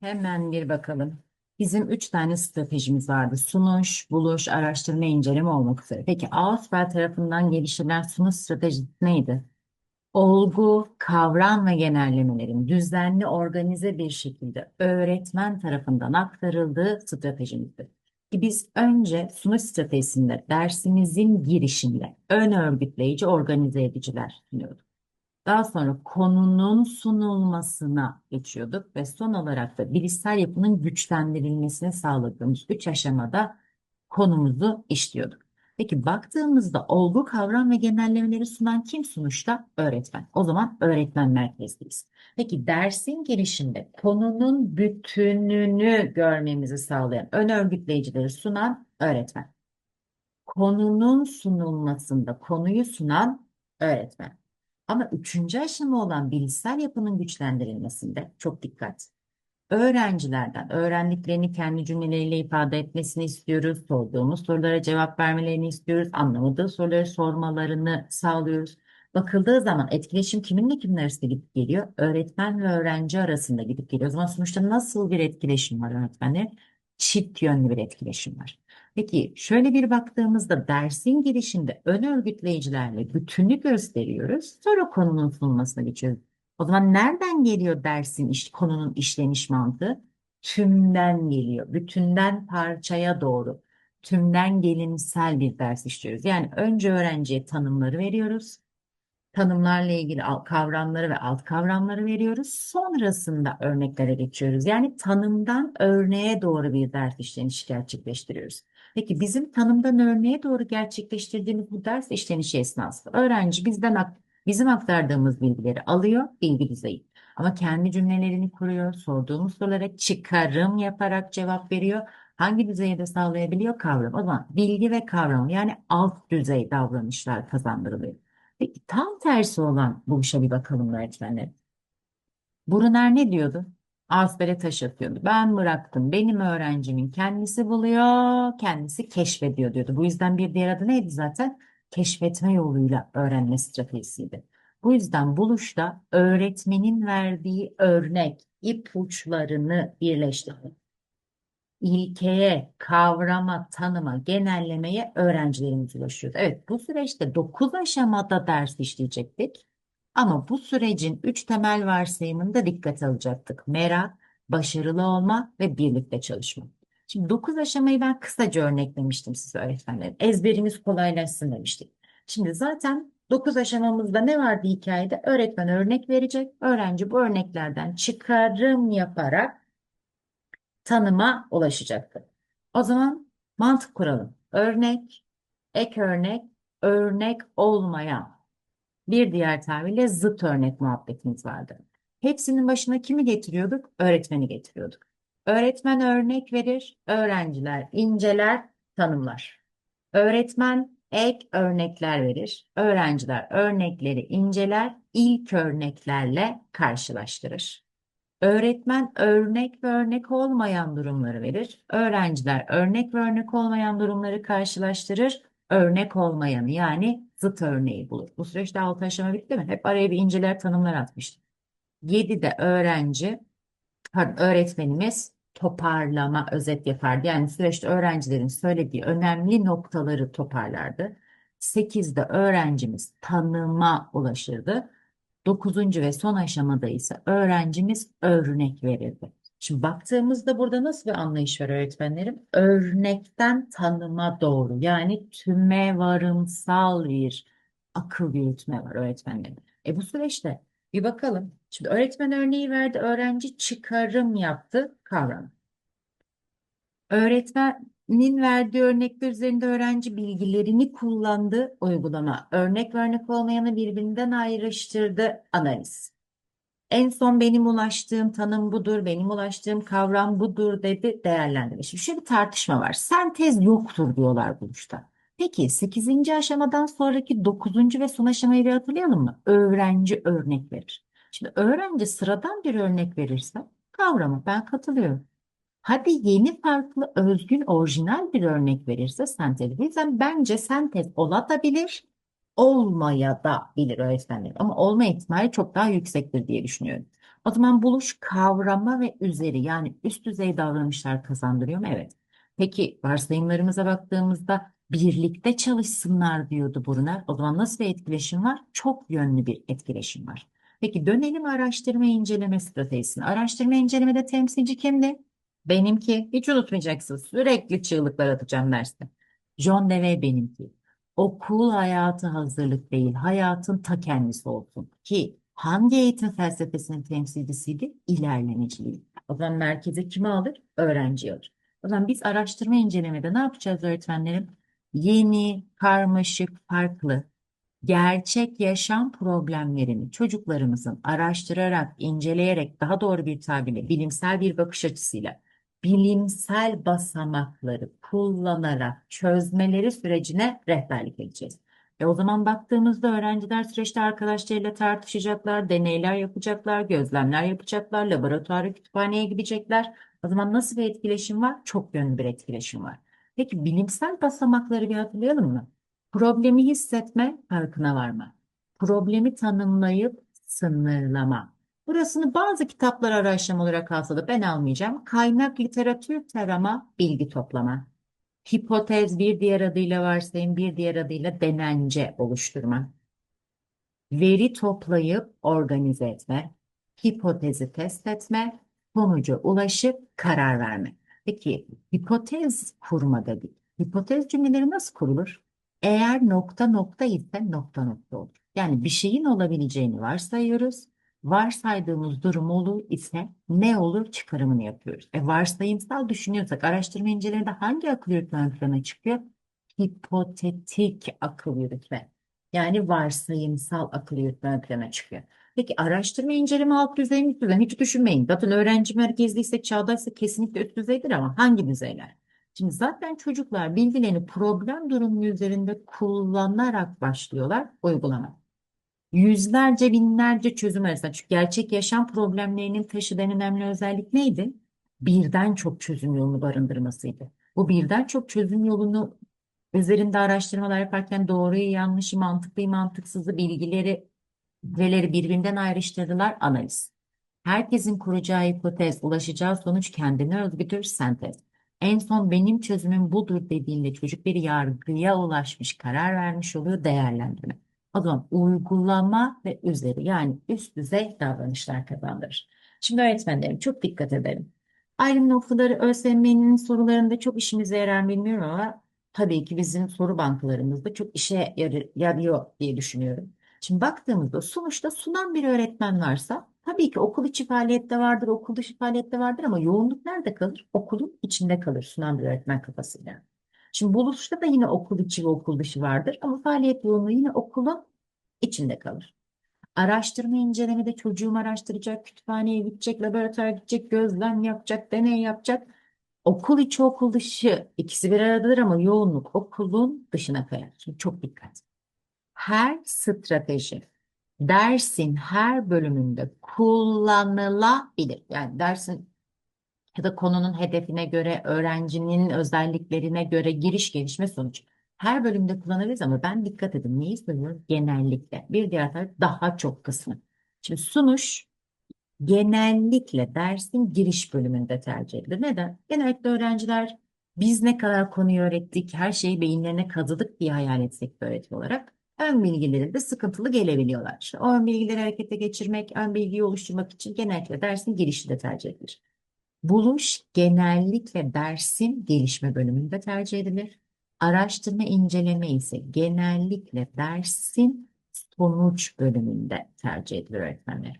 Hemen bir bakalım. Bizim üç tane stratejimiz vardı. Sunuş, buluş, araştırma, inceleme olmak üzere. Peki Ausubel tarafından geliştirilen sunuş stratejisi neydi? Olgu, kavram ve genellemelerin düzenli, organize bir şekilde öğretmen tarafından aktarıldığı stratejimizdi. Ki Biz önce sunuş stratejisinde dersimizin girişinde ön örgütleyici, organize ediciler sunuyorduk. Daha sonra konunun sunulmasına geçiyorduk ve son olarak da bilişsel yapının güçlendirilmesini sağladığımız üç aşamada konumuzu işliyorduk. Peki baktığımızda olgu, kavram ve genellemeleri sunan kim sonuçta? Öğretmen. O zaman öğretmen merkezdeyiz. Peki dersin girişinde konunun bütününü görmemizi sağlayan ön örgütleyicileri sunan öğretmen. Konunun sunulmasında konuyu sunan öğretmen. Ama üçüncü aşama olan bilişsel yapının güçlendirilmesinde çok dikkat. Öğrencilerden öğrendiklerini kendi cümleleriyle ifade etmesini istiyoruz. Sorduğumuz sorulara cevap vermelerini istiyoruz. Anlamadığı soruları sormalarını sağlıyoruz. Bakıldığı zaman etkileşim kiminle kimin arasında gidip geliyor? Öğretmen ve öğrenci arasında gidip geliyor. O zaman sonuçta nasıl bir etkileşim var öğretmenle? Çift yönlü bir etkileşim var. Peki şöyle bir baktığımızda dersin girişinde ön örgütleyicilerle bütünlük gösteriyoruz. Sonra konunun sunulmasına geçiyoruz. O zaman nereden geliyor dersin iş, konunun işleniş mantığı? Tümden geliyor. Bütünden parçaya doğru. Tümden gelimsel bir ders işliyoruz. Yani önce öğrenciye tanımları veriyoruz. Tanımlarla ilgili kavramları ve alt kavramları veriyoruz. Sonrasında örneklere geçiyoruz. Yani tanımdan örneğe doğru bir ders işlenişi gerçekleştiriyoruz. Peki bizim tanımdan örneğe doğru gerçekleştirdiğimiz bu ders işlenişi esnasında öğrenci bizden bizim aktardığımız bilgileri alıyor, bilgi düzeyi. Ama kendi cümlelerini kuruyor, sorduğumuz sorulara çıkarım yaparak cevap veriyor. Hangi düzeyde sağlayabiliyor? Kavram. O zaman bilgi ve kavram yani alt düzey davranışlar kazandırılıyor. Peki tam tersi olan bu işe bir bakalım öğretmenler. Brunner ne diyordu? Asbel'e taş atıyordu. Ben bıraktım. Benim öğrencimin kendisi buluyor, kendisi keşfediyor diyordu. Bu yüzden bir diğer adı neydi zaten? Keşfetme yoluyla öğrenme stratejisiydi. Bu yüzden buluşta öğretmenin verdiği örnek ipuçlarını birleştirdi. İlkeye, kavrama, tanıma, genellemeye öğrencilerimiz ulaşıyordu. Evet, bu süreçte 9 aşamada ders işleyecektik. Ama bu sürecin 3 temel varsayımında dikkat alacaktık. Merak, başarılı olma ve birlikte çalışma. Şimdi 9 aşamayı ben kısaca örneklemiştim size öğretmenlerim. Ezberimiz kolaylaşsın demiştik. Şimdi zaten 9 aşamamızda ne vardı hikayede? Öğretmen örnek verecek. Öğrenci bu örneklerden çıkarım yaparak tanıma ulaşacaktır. O zaman mantık kuralım. Örnek, ek örnek, örnek olmayan. Bir diğer tabirle zıt örnek muhabbetimiz vardı. Hepsinin başına kimi getiriyorduk? Öğretmeni getiriyorduk. Öğretmen örnek verir, öğrenciler inceler, tanımlar. Öğretmen ek örnekler verir, öğrenciler örnekleri inceler, ilk örneklerle karşılaştırır. Öğretmen örnek ve örnek olmayan durumları verir. Öğrenciler örnek ve örnek olmayan durumları karşılaştırır. Örnek olmayanı yani zıt örneği bulur. Bu süreçte altı aşama bitti mi? Hep araya bir inceler tanımlar atmıştım. 7'de öğrenci, pardon, öğretmenimiz toparlama, özet yapardı. Yani süreçte öğrencilerin söylediği önemli noktaları toparlardı. 8'de öğrencimiz tanıma ulaşırdı. Dokuzuncu ve son aşamada ise öğrencimiz örnek verirdi. Şimdi baktığımızda burada nasıl bir anlayış var öğretmenlerim? Örnekten tanıma doğru yani tüme varımsal bir akıl yürütme var öğretmenlerim. E bu süreçte bir bakalım. Şimdi öğretmen örneği verdi, öğrenci çıkarım yaptı kavram. Öğretmenin verdiği örnekler üzerinde öğrenci bilgilerini kullandı uygulama. Örnek ve örnek olmayanı birbirinden ayrıştırdı analiz. En son benim ulaştığım tanım budur, benim ulaştığım kavram budur dedi değerlendirme. Şimdi şöyle bir tartışma var. Sentez yoktur diyorlar buluşta. Peki 8. aşamadan sonraki 9. ve son aşamayı bir hatırlayalım mı? Öğrenci örnek verir. Şimdi öğrenci sıradan bir örnek verirse kavrama ben katılıyorum. Hadi yeni farklı özgün orijinal bir örnek verirse sentez. Bu yüzden bence sentez olabilir, olmaya da bilir öğretmenler. Ama olma ihtimali çok daha yüksektir diye düşünüyorum. O zaman buluş kavrama ve üzeri yani üst düzey davranışlar kazandırıyor mu? Evet. Peki varsayımlarımıza baktığımızda birlikte çalışsınlar diyordu Brunner. O zaman nasıl bir etkileşim var? Çok yönlü bir etkileşim var. Peki dönelim araştırma inceleme stratejisine. Araştırma incelemede temsilci kimdi? Benimki. Hiç unutmayacaksınız. Sürekli çığlıklar atacağım derste. John Dewey benimki. Okul hayatı hazırlık değil, hayatın ta kendisi olsun. Ki hangi eğitim felsefesinin temsilcisiydi? İlerlemeciliği. O zaman merkeze kimi alır? Öğrenci alır. O zaman biz araştırma incelemede ne yapacağız öğretmenlerim? Yeni, karmaşık, farklı, gerçek yaşam problemlerini çocuklarımızın araştırarak, inceleyerek, daha doğru bir tabirle, bilimsel bir bakış açısıyla, bilimsel basamakları kullanarak çözmeleri sürecine rehberlik edeceğiz. E o zaman baktığımızda öğrenciler süreçte arkadaşlarıyla tartışacaklar, deneyler yapacaklar, gözlemler yapacaklar, laboratuvara, kütüphaneye gidecekler. O zaman nasıl bir etkileşim var? Çok yönlü bir etkileşim var. Peki bilimsel basamakları bir hatırlayalım mı? Problemi hissetme, farkına varma. Problemi tanımlayıp sınırlama. Burasını bazı kitaplar araştırma olarak alsa da ben almayacağım. Kaynak literatür tarama, bilgi toplama. Hipotez bir diğer adıyla varsayım, bir diğer adıyla denence oluşturma. Veri toplayıp organize etme. Hipotezi test etme. Sonuca ulaşıp karar verme. Peki hipotez kurma dedik. Hipotez cümleleri nasıl kurulur? Eğer nokta nokta ise nokta nokta olur. Yani bir şeyin olabileceğini varsayıyoruz. Varsaydığımız durum olur ise ne olur çıkarımını yapıyoruz. E varsayımsal düşünüyorsak araştırma incelerinde hangi akıl yürütme ön plana çıkıyor? Hipotetik akıl yürütme. Yani varsayımsal akıl yürütme ön plana çıkıyor. Peki araştırma inceleme alt düzey mi düzey? Hiç düşünmeyin. Zaten öğrenci merkezliyse çağdaysa kesinlikle üst düzeydir ama hangi düzeyler? Şimdi zaten çocuklar bilgilerini problem durumu üzerinde kullanarak başlıyorlar uygulama. Yüzlerce binlerce çözüm arasında. Çünkü gerçek yaşam problemlerinin taşıdığı en önemli özellik neydi? Birden çok çözüm yolunu barındırmasıydı. Bu birden çok çözüm yolunu üzerinde araştırmalar yaparken doğruyu, yanlışı, mantıklıyı, mantıksızı bilgileri, veleri birbirinden ayrıştırdılar analiz. Herkesin kuracağı hipotez, ulaşacağı sonuç kendine özgüdür sentez. En son benim çözümüm budur dediğinde çocuk bir yargıya ulaşmış, karar vermiş oluyor değerlendirme. Zaman uygulama ve üzeri yani üst düzey davranışlar kazandırır. Şimdi öğretmenlerim çok dikkat edelim. Ayrım noktaları ÖSYM'nin sorularında çok işimize yarar bilmiyorum ama tabii ki bizim soru bankalarımızda çok işe yarıyor diye düşünüyorum. Şimdi baktığımızda sonuçta sunan bir öğretmen varsa tabii ki okul içi faaliyette vardır, okul dışı faaliyette vardır ama yoğunluk nerede kalır? Okulun içinde kalır sunan bir öğretmen kafasıyla. Şimdi buluşta da yine okul içi ve okul dışı vardır ama faaliyet yoğunluğu yine okulun içinde kalır. Araştırma incelemede çocuğum araştıracak, kütüphaneye gidecek, laboratuvara gidecek, gözlem yapacak, deney yapacak. Okul içi okul dışı ikisi bir aradadır ama yoğunluk okulun dışına kayar. Şimdi çok dikkat. Her strateji dersin her bölümünde kullanılabilir. Yani dersin ya da konunun hedefine göre, öğrencinin özelliklerine göre giriş gelişme sonuç. Her bölümde kullanabiliriz ama ben dikkat edin neyi söylüyorum? Genellikle. Bir diğer taraf daha çok kısmı. Şimdi sunuş genellikle dersin giriş bölümünde tercih edilir. Neden? Genellikle öğrenciler biz ne kadar konuyu öğrettik, her şeyi beyinlerine kazıdık diye hayal etsek bir öğretmen olarak ön bilgileri de sıkıntılı gelebiliyorlar. İşte o ön bilgileri harekete geçirmek, ön bilgiyi oluşturmak için genellikle dersin girişi de tercih edilir. Buluş genellikle dersin gelişme bölümünde tercih edilir. Araştırma inceleme ise genellikle dersin sonuç bölümünde tercih edilir öğretmenler.